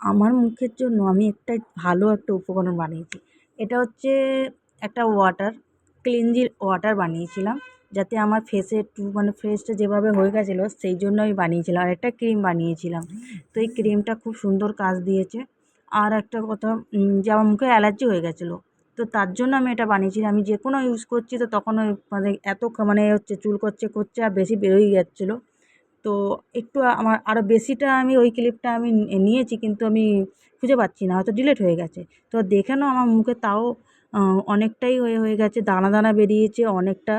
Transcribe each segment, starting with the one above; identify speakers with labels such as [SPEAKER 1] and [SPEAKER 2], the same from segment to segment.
[SPEAKER 1] আমার মুখের জন্য আমি একটা ভালো একটা উপকরণ বানিয়েছি। এটা হচ্ছে একটা ওয়াটার ক্লিনজিং ওয়াটার বানিয়েছিলাম, যাতে আমার ফেসে একটু মানে ফেসটা যেভাবে হয়ে গেছিল, সেই জন্য আমি বানিয়েছিলাম। আর একটা ক্রিম বানিয়েছিলাম। তো এই ক্রিমটা খুব সুন্দর কাজ দিয়েছে। আর একটা কথা যে আমার মুখে অ্যালার্জি হয়ে গেছিল, তো তার জন্য আমি এটা বানিয়েছিলাম। আমি যে কোনো ইউজ করছি, তো তখন ওই মানে এত মানে হচ্ছে চুল করছে করছে, আর বেশি বেরোই যাচ্ছিল। তো একটু আমার আরও বেশিটা আমি ওই ক্লিপটা আমি নিয়েছি কিন্তু আমি খুঁজে পাচ্ছি না, হয়তো ডিলিট হয়ে গেছে। তো দেখে নাও আমার মুখে তাও অনেকটাই হয়ে হয়ে গেছে, দানা দানা বেরিয়েছে অনেকটা।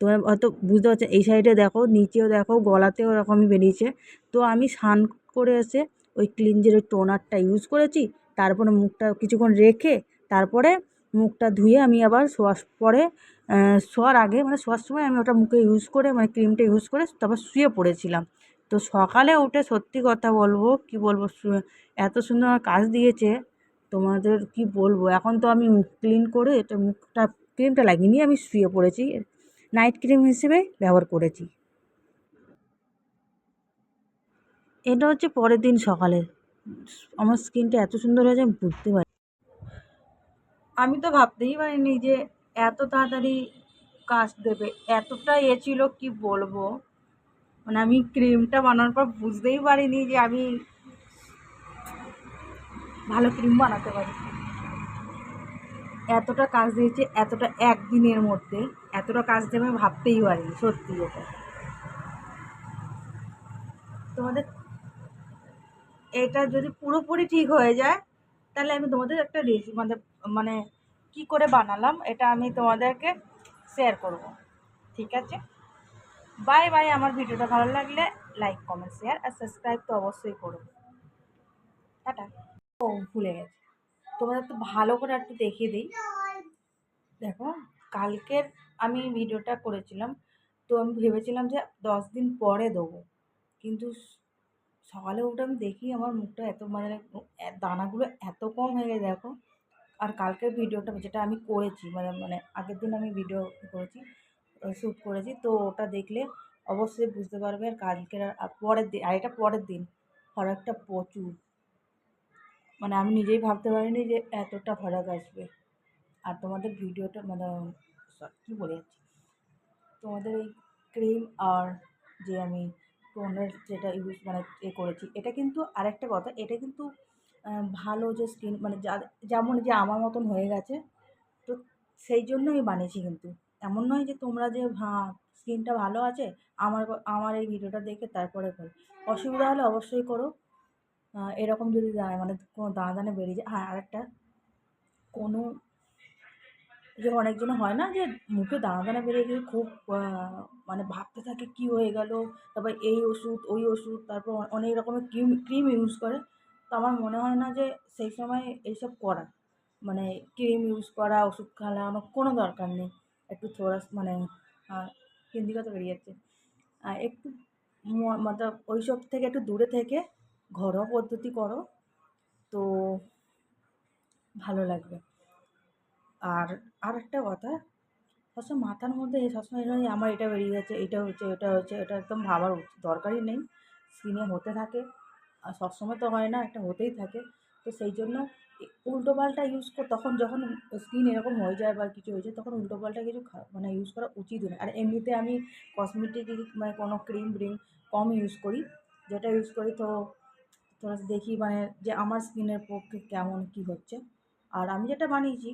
[SPEAKER 1] তোমরা হয়তো বুঝতে পারছ, এই সাইডে দেখো, নিচেও দেখো, গলাতেও এরকমই বেরিয়েছে। তো আমি স্নান করে এসে ওই ক্লিনজের ওই টোনারটা ইউজ করেছি, তারপরে মুখটা কিছুক্ষণ রেখে, তারপরে মুখটা ধুয়ে আমি আবার শোয়ার পরে শোয়ার আগে মানে শোয়ার সময় আমি ওটা মুখে ইউজ করে মানে ক্রিমটা ইউজ করে তারপর শুয়ে পড়েছিলাম। তো সকালে উঠে সত্যি কথা বলব, কী বলব এত সুন্দর আমার কাজ দিয়েছে, তোমাদের কি বলব? এখন তো আমি ক্লিন করে এটা মুখটা ক্রিমটা লাগিয়ে নিয়ে আমি শুয়ে পড়েছি। নাইট ক্রিম হিসেবে ব্যবহার করেছি। এটা হচ্ছে পরের দিন সকালে। আমার স্কিনটা এত সুন্দর হয়েছে, আমি বুঝতে পারি আমি তো ভাবতেই পারিনি যে এত তাড়াতাড়ি কাজ দেবে। এতটা এ ছিল, কি বলব? মানে আমি ক্রিমটা বানানোর পর বুঝতেই পারিনি যে আমি ভালো ক্রিম বানাতে পারি। এতটা কাজ দিয়েছে, এতটা একদিনের মধ্যে, এতটা কাজ দেবে আমি ভাবতেই পারিনি, সত্যি এটা। তোমাদের এটা যদি পুরোপুরি ঠিক হয়ে যায়, তাহলে আমি তোমাদের একটা রেসিপি মানে মানে কী করে বানালাম, এটা আমি তোমাদেরকে শেয়ার করব। ঠিক আছে? বাই বাই আমার ভিডিওটা ভালো লাগলে লাইক কমেন্ট শেয়ার আর সাবস্ক্রাইব তো অবশ্যই করো। টাটা। ও, ভুলে গেছে। তোমাদের একটু ভালো করে একটু দেখিয়ে দিই। দেখো, কালকের আমি ভিডিওটা করেছিলাম, তো আমি ভেবেছিলাম যে দশ দিন পরে দেবো। কিন্তু সকালে উঠে আমি দেখি আমার মুখটা এত মানে দানাগুলো এত কম হয়ে গেছে, দেখো। আর কালকের ভিডিওটা যেটা আমি করেছি মানে মানে আগের দিন আমি ভিডিও করেছি শ্যুট করেছি, তো ওটা দেখলে অবশ্যই বুঝতে পারবে আর কালকের আর পরের দিন, আর এটা পরের দিন, ফারাকটা প্রচুর। মানে আমি নিজেই ভাবতে পারিনি যে এতটা ফারাক আসবে। আর তোমাদের ভিডিওটা মানে কী বলে যাচ্ছি? তোমাদের এই ক্রিম আর যে আমি টোনের যেটা ইউজ মানে এ করেছি, এটা কিন্তু আরেকটা কথা, এটা কিন্তু ভালো যে স্কিন মানে যা, যেমন যে আমার মতন হয়ে গেছে, তো সেই জন্য আমি বানিয়েছি কিন্তু। এমন নয় যে তোমরা যে হ্যাঁ স্কিনটা ভালো আছে, আমার আমার এই ভিডিওটা দেখে তারপরে করো। অসুবিধা হলে অবশ্যই করো। এরকম যদি মানে কোনো দানা দানা বেরিয়ে যায় হ্যাঁ আরেকটা, কোনো যে অনেকজনের হয় না যে মুখে দানা দানা বেরিয়ে গেলে খুব মানে ভাবতে থাকে কী হয়ে গেল, তারপর এই ওষুধ, ওই ওষুধ, তারপর অনেক রকমের ক্রিম ক্রিম ইউজ করে। তো আমার মনে হয় না যে সেই সময় এইসব করা। মানে ক্রিম ইউজ করা, ওষুধ খাওয়ানো কোনো দরকার নেই। একটু থোড়া মানে হিন্দি কথা বেরিয়ে যাচ্ছে। একটু মতলব ওই সব থেকে একটু দূরে থেকে ঘরোয়া পদ্ধতি করো, তো ভালো লাগবে। আর আর একটা কথা, সবসময় মাথার মধ্যে সবসময় আমার এটা বেরিয়ে গেছে এটা হচ্ছে এটা হচ্ছে এটা একদম ভাবার দরকারই নেই। স্কিনে হতে থাকে। আর সবসময় তো হয় না, একটা হতেই থাকে। তো সেই জন্য উল্টো পাল্টা ইউজ কর, তখন যখন স্কিন এরকম হয়ে যায় বা কিছু হয়ে যায়, তখন উল্টো পাল্টা কিছু মানে ইউজ করা উচিত নয়। আর এমনিতে আমি কসমেটিক মানে কোনো ক্রিম ব্রিম কম ইউজ করি। যেটা ইউজ করি তো তোরা দেখি মানে যে আমার স্কিনের পক্ষে কেমন কী হচ্ছে। আর আমি যেটা বানিয়েছি,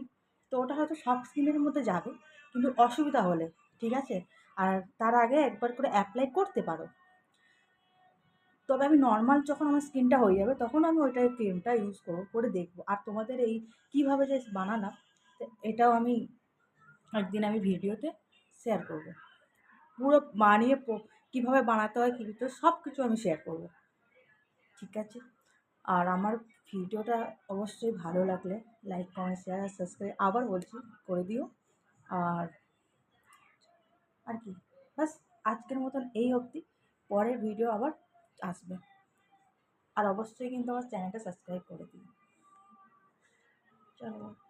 [SPEAKER 1] তো ওটা হয়তো সব স্কিনের মধ্যে যাবে, কিন্তু অসুবিধা হলে, ঠিক আছে? আর তার আগে একবার করে অ্যাপ্লাই করতে পারো। তবে আমি নর্মাল যখন আমার স্কিনটা হয়ে যাবে, তখন আমি ওইটাই ক্রিমটা ইউজ করব করে দেখব। আর তোমাদের এই কীভাবে যে বানালাম এটাও আমি একদিন আমি ভিডিওতে শেয়ার করব। পুরো বানিয়ে কীভাবে বানাতে হয়, কী সব কিছু আমি শেয়ার করব। ঠিক আছে? আর আমার ভিডিওটা অবশ্যই ভালো লাগলে লাইক কমেন্ট শেয়ার আর সাবস্ক্রাইব আবার বলছি, করে দিও। আর আর কি? বাস আজকের মতন এই অবধি। পরের ভিডিও আবার আসবে। আর অবশ্যই কিন্তু আমার চ্যানেলটা সাবস্ক্রাইব করে দিন চলো।